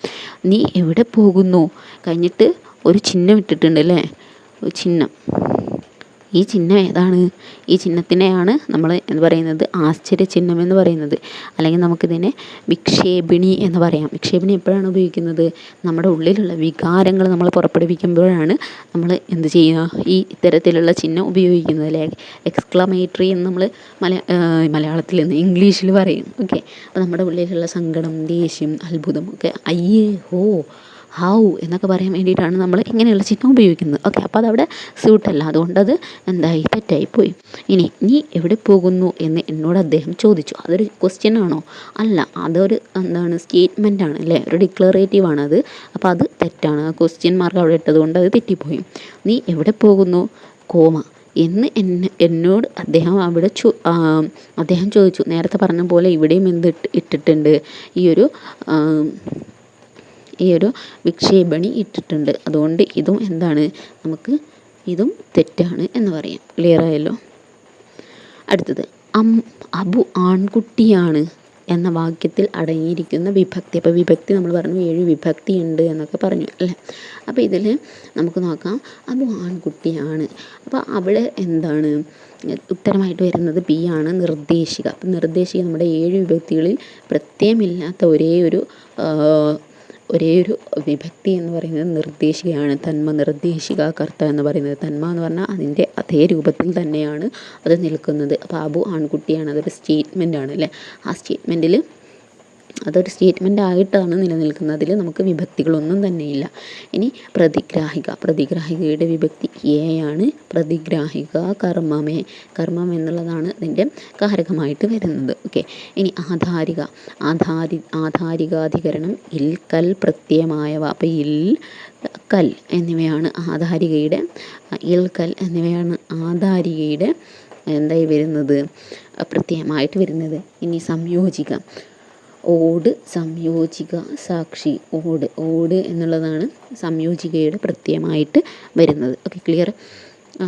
നീ എവിടെ പോകുന്നു? കഴിഞ്ഞിട്ട് ഒരു ചിഹ്നം ഇട്ടിട്ടുണ്ട് അല്ലേ? ഒരു ചിഹ്നം. ഈ ചിഹ്നം ഏതാണ്? ഈ ചിഹ്നത്തിനെയാണ് നമ്മൾ എന്ന് പറയുന്നത് ആശ്ചര്യ ചിഹ്നം എന്ന് പറയുന്നത്. അല്ലെങ്കിൽ നമുക്കിതിനെ വിക്ഷേപിണി എന്ന് പറയാം. വിക്ഷേപിണി എപ്പോഴാണ് ഉപയോഗിക്കുന്നത്? നമ്മുടെ ഉള്ളിലുള്ള വികാരങ്ങൾ നമ്മൾ പുറപ്പെടുവിക്കുമ്പോഴാണ് നമ്മൾ എന്ത് ചെയ്യുക? ഈ ഇത്തരത്തിലുള്ള ചിഹ്നം ഉപയോഗിക്കുന്നത് അല്ലേ? എക്സ്ക്ലമേറ്ററി എന്ന് നമ്മൾ മല മലയാളത്തിൽ നിന്ന് ഇംഗ്ലീഷിൽ പറയും. ഓക്കെ അപ്പോൾ നമ്മുടെ ഉള്ളിലുള്ള സങ്കടം ദേഷ്യം അത്ഭുതം ഒക്കെ അയ്യേ ഹോ ഹൗ എന്നൊക്കെ പറയാൻ വേണ്ടിയിട്ടാണ് നമ്മൾ ഇങ്ങനെയുള്ള ചിഹ്നം ഉപയോഗിക്കുന്നത്. ഓക്കെ അപ്പോൾ അതവിടെ സ്യൂട്ടല്ല അതുകൊണ്ടത് എന്തായി? തെറ്റായി പോയി. ഇനി നീ എവിടെ പോകുന്നു എന്ന് എന്നോട് അദ്ദേഹം ചോദിച്ചു. അതൊരു ക്വസ്റ്റ്യൻ ആണോ? അല്ല അതൊരു എന്താണ് സ്റ്റേറ്റ്മെന്റ് ആണ് അല്ലേ? ഒരു ഡിക്ലറേറ്റീവ് ആണ് അത്. അപ്പോൾ അത് തെറ്റാണ്. ക്വസ്റ്റ്യൻ മാർക്ക് അവിടെ ഇട്ടതുകൊണ്ട് അത് തെറ്റിപ്പോയി. നീ എവിടെ പോകുന്നു? കോമ. എന്ന് എന്നെ എന്നോട് അദ്ദേഹം അവിടെ ചോ അദ്ദേഹം ചോദിച്ചു. നേരത്തെ പറഞ്ഞ പോലെ ഇവിടെയും എന്ത് ഇട്ട് ഇട്ടിട്ടുണ്ട്? ഈ ഒരു ഈ ഒരു വിക്ഷേപണി ഇട്ടിട്ടുണ്ട്. അതുകൊണ്ട് ഇതും എന്താണ്? നമുക്ക് ഇതും തെറ്റാണ് എന്ന് പറയാം. ക്ലിയർ ആയല്ലോ? അടുത്തത് അം അബു ആൺകുട്ടിയാണ് എന്ന വാക്യത്തിൽ അടങ്ങിയിരിക്കുന്ന വിഭക്തി. അപ്പോൾ വിഭക്തി നമ്മൾ പറഞ്ഞു ഏഴ് വിഭക്തി ഉണ്ട് എന്നൊക്കെ പറഞ്ഞു അല്ലേ? അപ്പോൾ ഇതിൽ നമുക്ക് നോക്കാം. അബു ആൺകുട്ടിയാണ്. അപ്പോൾ അവിടെ എന്താണ്? ഉത്തരമായിട്ട് വരുന്നത് ബി ആണ് നിർദ്ദേശിക. അപ്പം നിർദ്ദേശിക നമ്മുടെ ഏഴ് വിഭക്തികളിൽ പ്രത്യയമില്ലാത്ത ഒരേ ഒരു ഒരേ ഒരു വിഭക്തി എന്ന് പറയുന്നത് നിർദ്ദേശികയാണ് തന്മ നിർദ്ദേശിക കർത്ത എന്ന് പറയുന്നത്. തന്മ എന്ന് പറഞ്ഞാൽ അതിന്റെ അതേ രൂപത്തിൽ തന്നെയാണ് അത് നിൽക്കുന്നത്. അപ്പോൾ അബു ആൺകുട്ടിയാണ്. അതൊരു സ്റ്റേറ്റ്മെന്റ് ആണ് അല്ലേ? ആ സ്റ്റേറ്റ്മെന്റിൽ അതൊരു സ്റ്റേറ്റ്മെന്റ് ആയിട്ടാണ് നിലനിൽക്കുന്നത്. അതിൽ നമുക്ക് വിഭക്തികളൊന്നും തന്നെയില്ല. ഇനി പ്രതിഗ്രാഹിക. പ്രതിഗ്രാഹികയുടെ വിഭക്തി എ ആണ് പ്രതിഗ്രാഹിക കർമ്മമേ. കർമ്മം എന്നുള്ളതാണ് അതിന്റെ കാരകമായിട്ട് വരുന്നത്. ഓക്കെ ഇനി ആധാരിക. ആധാരി ആധാരികാധികരണം ഇൽ കൽ പ്രത്യയമായവ. അപ്പോൾ ഇൽ കൽ എന്നിവയാണ് ആധാരികയുടെ ഇൽ കൽ എന്നിവയാണ് ആധാരികയുടെ എന്തായി വരുന്നത്? പ്രത്യയമായിട്ട് വരുന്നത്. ഇനി സംയോജിക. ഓട് സംയോജിക സാക്ഷി ഓട്. ഓട് എന്നുള്ളതാണ് സംയോജികയുടെ പ്രത്യയമായിട്ട് വരുന്നത്. ഓക്കെ ക്ലിയർ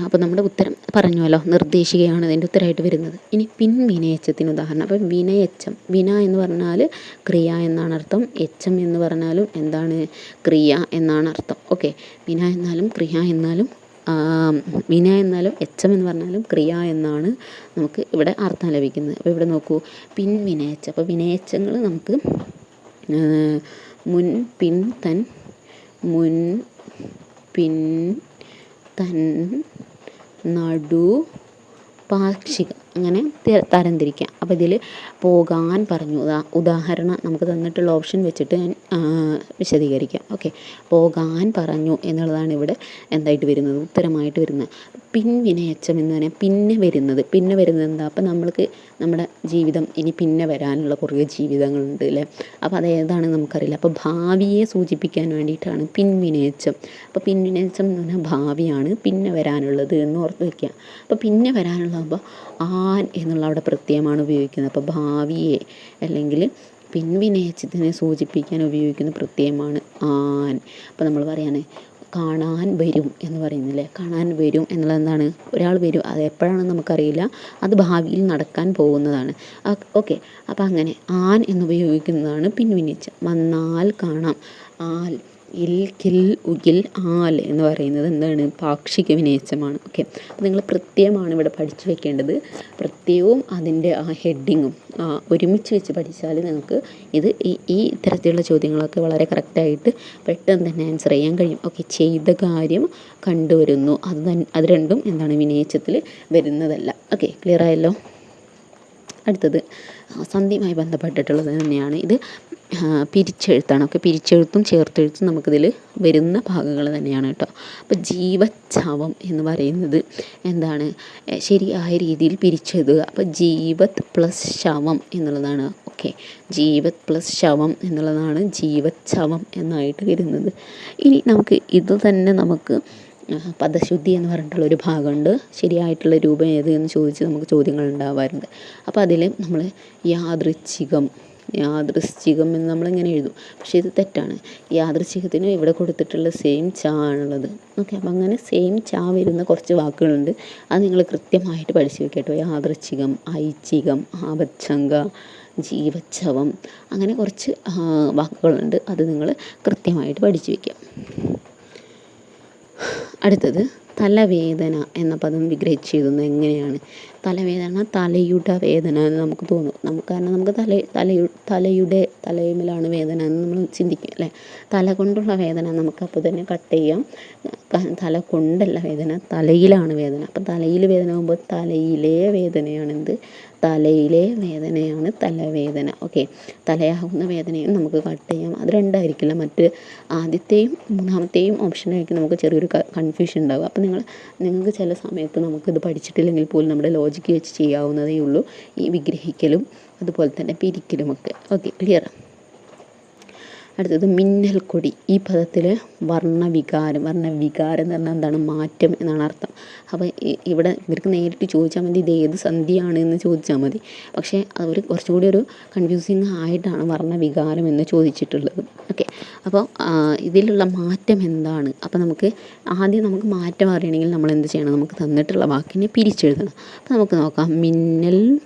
അപ്പോൾ നമ്മുടെ ഉത്തരം പറഞ്ഞുവല്ലോ. നിർദ്ദേശികയാണ് ഇതിന്റെ ഉത്തരമായിട്ട് വരുന്നത്. ഇനി പിൻ വിനയച്ചത്തിന് ഉദാഹരണം. അപ്പം വിനയച്ചം. വിന എന്ന് പറഞ്ഞാൽ ക്രിയ എന്നാണ് അർത്ഥം. എച്ചം എന്ന് പറഞ്ഞാലും എന്താണ്? ക്രിയ എന്നാണ് അർത്ഥം. ഓക്കെ വിന എന്നാലും ക്രിയ എന്നാലും വിന എന്നാലും എച്ചം എന്ന് പറഞ്ഞാലും ക്രിയ എന്നാണ് നമുക്ക് ഇവിടെ അർത്ഥം ലഭിക്കുന്നത്. അപ്പോൾ ഇവിടെ നോക്കൂ. പിൻ വിനയച്ച. അപ്പോൾ വിനയച്ചങ്ങൾ നമുക്ക് മുൻ പിൻ തൻ മുൻ പിൻ തൻ നടു പാക്ഷികം. അങ്ങനെ തരംതിരിക്കാം. അപ്പോൾ ഇതിൽ പോകാൻ പറഞ്ഞു. ഉദാ ഉദാഹരണം നമുക്ക് തന്നിട്ടുള്ള ഓപ്ഷൻ വെച്ചിട്ട് ഞാൻ വിശദീകരിക്കാം. ഓക്കെ പോകാൻ പറഞ്ഞു എന്നുള്ളതാണ് ഇവിടെ എന്തായിട്ട് വരുന്നത്? ഉത്തരമായിട്ട് വരുന്നത്. പിൻവിനയച്ചം എന്ന് പറഞ്ഞാൽ പിന്നെ വരുന്നത്. പിന്നെ വരുന്നത് എന്താ? അപ്പം നമ്മൾക്ക് നമ്മുടെ ജീവിതം ഇനി പിന്നെ വരാനുള്ള കുറേ ജീവിതങ്ങളുണ്ട് അല്ലേ അപ്പോൾ അതേതാണ് നമുക്കറിയില്ല. അപ്പോൾ ഭാവിയെ സൂചിപ്പിക്കാൻ വേണ്ടിയിട്ടാണ് പിൻവിനയച്ചം അപ്പോൾ പിൻവിനയച്ചം എന്ന് പറഞ്ഞാൽ ഭാവിയാണ് പിന്നെ വരാനുള്ളത് എന്ന് ഓർത്ത് വയ്ക്കുക അപ്പോൾ പിന്നെ വരാനുള്ളതാകുമ്പോൾ ആൻ എന്നുള്ള അവിടെ പ്രത്യയമാണ് ഉപയോഗിക്കുന്നത്. അപ്പോൾ ഭാവിയെ അല്ലെങ്കിൽ പിൻവിനയച്ചതിനെ സൂചിപ്പിക്കാൻ ഉപയോഗിക്കുന്ന പ്രത്യയമാണ് ആൻ. അപ്പോൾ നമ്മൾ പറയാണ് കാണാൻ വരും എന്ന് പറയുന്നില്ലേ? കാണാൻ വരും എന്നുള്ളത് എന്താണ്? ഒരാൾ വരും. അത് എപ്പോഴാണെന്ന് നമുക്കറിയില്ല. അത് ഭാവിയിൽ നടക്കാൻ പോകുന്നതാണ്. ഓക്കെ. അപ്പോൾ അങ്ങനെ ആൻ എന്നുപയോഗിക്കുന്നതാണ് പിൻവിനിച്ച് വന്നാൽ കാണാം. ആൽ. ഇൽ കിൽ ഉകിൽ ആൽ എന്ന് പറയുന്നത് എന്താണ്? പാക്ഷിക വിനയച്ചമാണ്. ഓക്കെ. അപ്പോൾ നിങ്ങൾ പ്രത്യയമാണ് ഇവിടെ പഠിച്ചു വെക്കേണ്ടത്. പ്രത്യയവും അതിന്റെ ആ ഹെഡിങ്ങും ഒരുമിച്ച് വെച്ച് പഠിച്ചാൽ നിങ്ങൾക്ക് ഇത് ഈ ഈ ഇത്തരത്തിലുള്ള ചോദ്യങ്ങളൊക്കെ വളരെ കറക്റ്റായിട്ട് പെട്ടെന്ന് തന്നെ ആൻസർ ചെയ്യാൻ കഴിയും. ഓക്കെ ചെയ്ത കാര്യം കണ്ടുവരുന്നു. അത് അത് രണ്ടും എന്താണ് വിനയച്ചത്തിൽ വരുന്നതല്ല. ഓക്കെ ക്ലിയർ ആയല്ലോ? അടുത്തത്. സന്ധിയുമായി ബന്ധപ്പെട്ടിട്ടുള്ളത് തന്നെയാണ്. ഇത് പിരിച്ചെഴുത്താണ്. ഒക്കെ പിരിച്ചെഴുത്തും ചേർത്തെഴുത്തും നമുക്കിതിൽ വരുന്ന ഭാഗങ്ങൾ തന്നെയാണ് കേട്ടോ. അപ്പോൾ ജീവച്ഛാവം എന്ന് പറയുന്നത് എന്താണ്? ശരിയായ രീതിയിൽ പിരിച്ചെഴുതുക. അപ്പോൾ ജീവത് പ്ലസ് ശവം എന്നുള്ളതാണ്. ഓക്കെ ജീവത് പ്ലസ് ശവം എന്നുള്ളതാണ് ജീവച്ഛവം എന്നായിട്ട് വരുന്നത്. ഇനി നമുക്ക് ഇത് തന്നെ നമുക്ക് പദശുദ്ധി എന്ന് പറഞ്ഞിട്ടുള്ള ഒരു ഭാഗമുണ്ട്. ശരിയായിട്ടുള്ള രൂപം ഏത് എന്ന് ചോദിച്ച് നമുക്ക് ചോദ്യങ്ങൾ ഉണ്ടാവാറുണ്ട്. അപ്പോൾ അതിൽ നമ്മൾ യാദൃച്ഛികം യാദൃശ്ചികം എന്ന് നമ്മളിങ്ങനെ എഴുതും. പക്ഷേ ഇത് തെറ്റാണ്. യാദൃശ്ചികത്തിന് ഇവിടെ കൊടുത്തിട്ടുള്ള സെയിം ചാ ആണുള്ളത്. ഓക്കെ അപ്പം അങ്ങനെ സെയിം ചാ വരുന്ന കുറച്ച് വാക്കുകളുണ്ട്. അത് നിങ്ങൾ കൃത്യമായിട്ട് പഠിച്ചു വെക്കട്ടോ യാദൃശ്ചികം ഐച്ഛികം ആപച്ഛങ്ക ജീവച്ഛവം അങ്ങനെ കുറച്ച് വാക്കുകളുണ്ട്. അത് നിങ്ങൾ കൃത്യമായിട്ട് പഠിച്ചു വയ്ക്കുക അടുത്തത് തലവേദന എന്ന പദം വിഗ്രഹിച്ചിരുന്നത് എങ്ങനെയാണ്? തലവേദന തലയുടെ വേദന എന്ന് നമുക്ക് തോന്നും. നമുക്ക് കാരണം നമുക്ക് തല തലയു തലയുടെ തലയുമലാണ് വേദന എന്ന് നമ്മൾ ചിന്തിക്കും അല്ലേ? തല കൊണ്ടുള്ള വേദന നമുക്ക് അപ്പോൾ തന്നെ കട്ട് ചെയ്യാം. തല കൊണ്ടല്ല വേദന തലയിലാണ് വേദന. അപ്പം തലയിൽ വേദന ആകുമ്പോൾ തലയിലെ വേദനയാണെന്ത്? തലയിലെ വേദനയാണ് തലവേദന. ഓക്കെ തലയാകുന്ന വേദനയും നമുക്ക് കട്ട് ചെയ്യാം. അത് രണ്ടായിരിക്കില്ല. മറ്റ് ആദ്യത്തെയും മൂന്നാമത്തെയും ഓപ്ഷനായിരിക്കും നമുക്ക് ചെറിയൊരു കൺഫ്യൂഷൻ ഉണ്ടാവുക. അപ്പോൾ നിങ്ങൾ നിങ്ങൾക്ക് ചില സമയത്ത് നമുക്കിത് പഠിച്ചിട്ടില്ലെങ്കിൽ പോലും നമ്മുടെ ലോജിക്ക് വെച്ച് ചെയ്യാവുന്നതേ ഉള്ളൂ. ഈ വിഗ്രഹിക്കലും അതുപോലെ തന്നെ പിരിക്കലും പിരിക്കലുമൊക്കെ ഓക്കെ ക്ലിയർ അടുത്തത് മിന്നൽ കൊടി ഈ പദത്തിൽ വർണവികാരം വർണവികാരം എന്ന് പറഞ്ഞാൽ എന്താണ്? മാറ്റം എന്നാണ് അർത്ഥം. അപ്പോൾ ഇവിടെ ഇവർക്ക് നേരിട്ട് ചോദിച്ചാൽ മതി ഇത് ഏത് സന്ധിയാണ് എന്ന് ചോദിച്ചാൽ മതി. പക്ഷേ അവർ കുറച്ചുകൂടി ഒരു കൺഫ്യൂസിങ് ആയിട്ടാണ് വർണവികാരം എന്ന് ചോദിച്ചിട്ടുള്ളത്. ഓക്കെ. അപ്പോൾ ഇതിലുള്ള മാറ്റം എന്താണ്? അപ്പോൾ നമുക്ക് ആദ്യം നമുക്ക് മാറ്റം അറിയണമെങ്കിൽ നമ്മൾ എന്ത് ചെയ്യണം? നമുക്ക് തന്നിട്ടുള്ള വാക്കിനെ പിരിച്ചെഴുതണം. അപ്പോൾ നമുക്ക് നോക്കാം. മിന്നൽ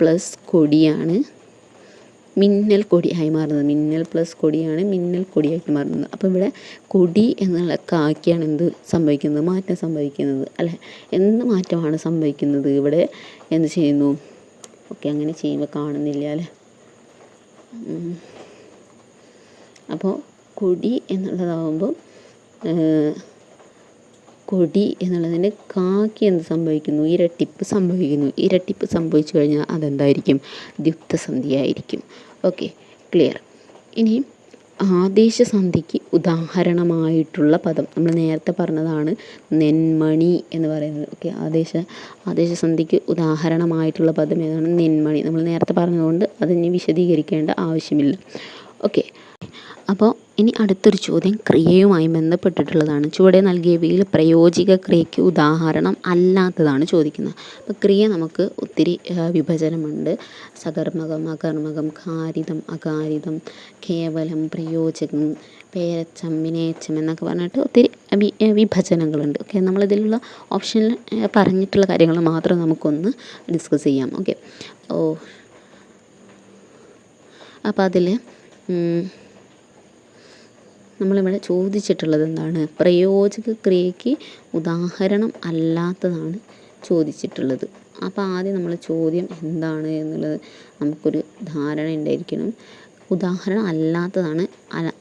പ്ലസ് കൊടിയാണ് മിന്നൽ കൊടിയായി മാറുന്നത്. മിന്നൽ പ്ലസ് കൊടിയാണ് മിന്നൽ കൊടിയായിട്ട് മാറുന്നത്. അപ്പോൾ ഇവിടെ കൊടി എന്നുള്ള കാക്കിയാണ് എന്ത് സംഭവിക്കുന്നത്? മാറ്റം സംഭവിക്കുന്നത് അല്ലെ? എന്ത് മാറ്റമാണ് സംഭവിക്കുന്നത് ഇവിടെ? എന്ത് ചെയ്യുന്നു? ഓക്കെ അങ്ങനെ ചെയ്യുമ്പോൾ കാണുന്നില്ല അല്ലേ? അപ്പോൾ കൊടി എന്നുള്ളതാവുമ്പോൾ കൊടി എന്നുള്ളതിന് കാക്കി എന്ത് സംഭവിക്കുന്നു? ഇരട്ടിപ്പ് സംഭവിക്കുന്നു. ഇരട്ടിപ്പ് സംഭവിച്ചു കഴിഞ്ഞാൽ അതെന്തായിരിക്കും? ദ്യുക്തസന്ധിയായിരിക്കും ഓക്കെ ക്ലിയർ. ഇനി ആദേശസന്ധിക്ക് ഉദാഹരണമായിട്ടുള്ള പദം. നമ്മൾ നേരത്തെ പറഞ്ഞതാണ് നെന്മണി എന്ന് പറയുന്നത്. ഓക്കെ ആദേശ ആദേശസന്ധിക്ക് ഉദാഹരണമായിട്ടുള്ള പദം ഏതാണ്? നെന്മണി. നമ്മൾ നേരത്തെ പറഞ്ഞതുകൊണ്ട് അതിനി വിശദീകരിക്കേണ്ട ആവശ്യമില്ല. ഓക്കെ അപ്പോൾ ഇനി അടുത്തൊരു ചോദ്യം ക്രിയയുമായി ബന്ധപ്പെട്ടിട്ടുള്ളതാണ്. ചുവടെ നൽകിയവയിൽ പ്രയോജിക ക്രിയയ്ക്ക് ഉദാഹരണം അല്ലാത്തതാണ് ചോദിക്കുന്നത്. അപ്പോൾ ക്രിയ നമുക്ക് ഒത്തിരി വിഭജനമുണ്ട്. സകർമ്മകം അകർമ്മകം കാരിതം അകാരിതം കേവലം പ്രയോജകം പേരച്ചം വിനയച്ചം എന്നൊക്കെ പറഞ്ഞിട്ട് ഒത്തിരി വിഭജനങ്ങളുണ്ട്. ഓക്കെ നമ്മളിതിലുള്ള ഓപ്ഷനിൽ പറഞ്ഞിട്ടുള്ള കാര്യങ്ങൾ മാത്രം നമുക്കൊന്ന് ഡിസ്കസ് ചെയ്യാം. ഓക്കെ. ഓ അപ്പോൾ അതിൽ നമ്മളിവിടെ ചോദിച്ചിട്ടുള്ളത് എന്താണ്? പ്രയോജക ക്രിയയ്ക്ക് ഉദാഹരണം അല്ലാത്തതാണ് ചോദിച്ചിട്ടുള്ളത്. അപ്പോൾ ആദ്യം നമ്മൾ ചോദ്യം എന്താണ് എന്നുള്ളത് നമുക്കൊരു ധാരണ ഉണ്ടായിരിക്കണം. ഉദാഹരണം അല്ലാത്തതാണ്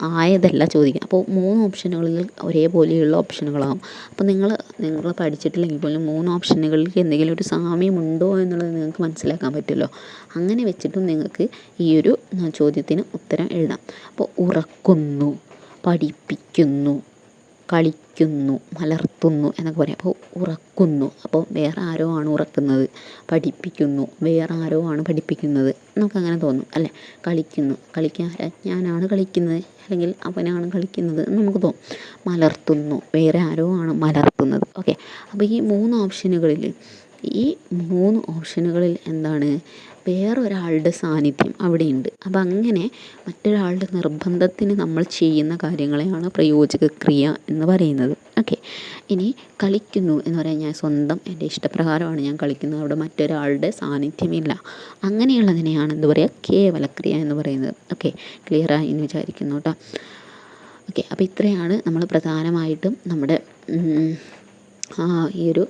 ആയതല്ല ചോദിക്കുക. അപ്പോൾ മൂന്ന് ഓപ്ഷനുകളിൽ ഒരേപോലെയുള്ള ഓപ്ഷനുകളാകും അപ്പോൾ നിങ്ങൾ നിങ്ങൾ പഠിച്ചിട്ടില്ലെങ്കിൽ പോലും മൂന്ന് ഓപ്ഷനുകളിൽ എന്തെങ്കിലും ഒരു സാമ്യമുണ്ടോ എന്നുള്ളത് നിങ്ങൾക്ക് മനസ്സിലാക്കാൻ പറ്റുമല്ലോ. അങ്ങനെ വെച്ചിട്ടും നിങ്ങൾക്ക് ഈ ഒരു ചോദ്യത്തിന് ഉത്തരം എഴുതാം. അപ്പോൾ ഉറക്കുന്നു. പഠിപ്പിക്കുന്നു കളിക്കുന്നു മലർത്തുന്നു എന്നൊക്കെ പറയാം. അപ്പോൾ ഉറക്കുന്നു. അപ്പോൾ വേറെ ആരോ ആണ് ഉറക്കുന്നത്. പഠിപ്പിക്കുന്നു. വേറെ ആരോ ആണ് പഠിപ്പിക്കുന്നത്. നമുക്ക് അങ്ങനെ തോന്നും അല്ലേ? കളിക്കുന്നു. കളിക്കാൻ? ഞാനാണ് കളിക്കുന്നത്. അല്ലെങ്കിൽ അവനാണ് കളിക്കുന്നത് എന്ന് നമുക്ക് തോന്നും. മലർത്തുന്നു. വേറെ ആരോ ആണ് മലർത്തുന്നത്. ഓക്കെ. അപ്പോൾ ഈ മൂന്ന് ഓപ്ഷനുകളിൽ ഈ മൂന്ന് ഓപ്ഷനുകളിൽ എന്താണ് വേറൊരാളുടെ സാന്നിധ്യം അവിടെയുണ്ട്. അപ്പം അങ്ങനെ മറ്റൊരാളുടെ നിർബന്ധത്തിന് നമ്മൾ ചെയ്യുന്ന കാര്യങ്ങളെയാണ് പ്രയോജക ക്രിയ എന്ന് പറയുന്നത്. ഓക്കെ. ഇനി കളിക്കുന്നു എന്ന് പറയാൻ ഞാൻ സ്വന്തം എന്റെ ഇഷ്ടപ്രകാരമാണ് ഞാൻ കളിക്കുന്നത്. അവിടെ മറ്റൊരാളുടെ സാന്നിധ്യമില്ല. അങ്ങനെയുള്ളതിനെയാണ് എന്ത് പറയുക കേവലക്രിയ എന്ന് പറയുന്നത്. ഓക്കെ. ക്ലിയറായി എന്ന് വിചാരിക്കുന്നു കേട്ടോ. ഓക്കെ. അപ്പോൾ ഇത്രയാണ് നമ്മൾ പ്രധാനമായിട്ടും നമ്മുടെ ഈ ഒരു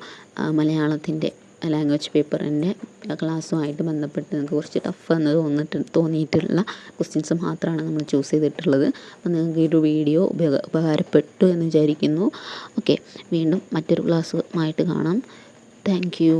മലയാളത്തിന്റെ ലാംഗ്വേജ് പേപ്പറിന്റെ ക്ലാസ്സുമായിട്ട് ബന്ധപ്പെട്ട് നിങ്ങൾക്ക് കുറച്ച് ടഫ് എന്ന് തോന്നിട്ട് തോന്നിയിട്ടുള്ള ക്വസ്റ്റ്യൻസ് മാത്രമാണ് നമ്മൾ ചൂസ് ചെയ്തിട്ടുള്ളത്. അപ്പോൾ നിങ്ങൾക്ക് ഈ ഒരു വീഡിയോ ഉപയോഗ ഉപകാരപ്പെട്ടു എന്ന് വിചാരിക്കുന്നു. ഓക്കെ വീണ്ടും മറ്റൊരു ക്ലാസ്സുമായിട്ട് കാണാം. Thank you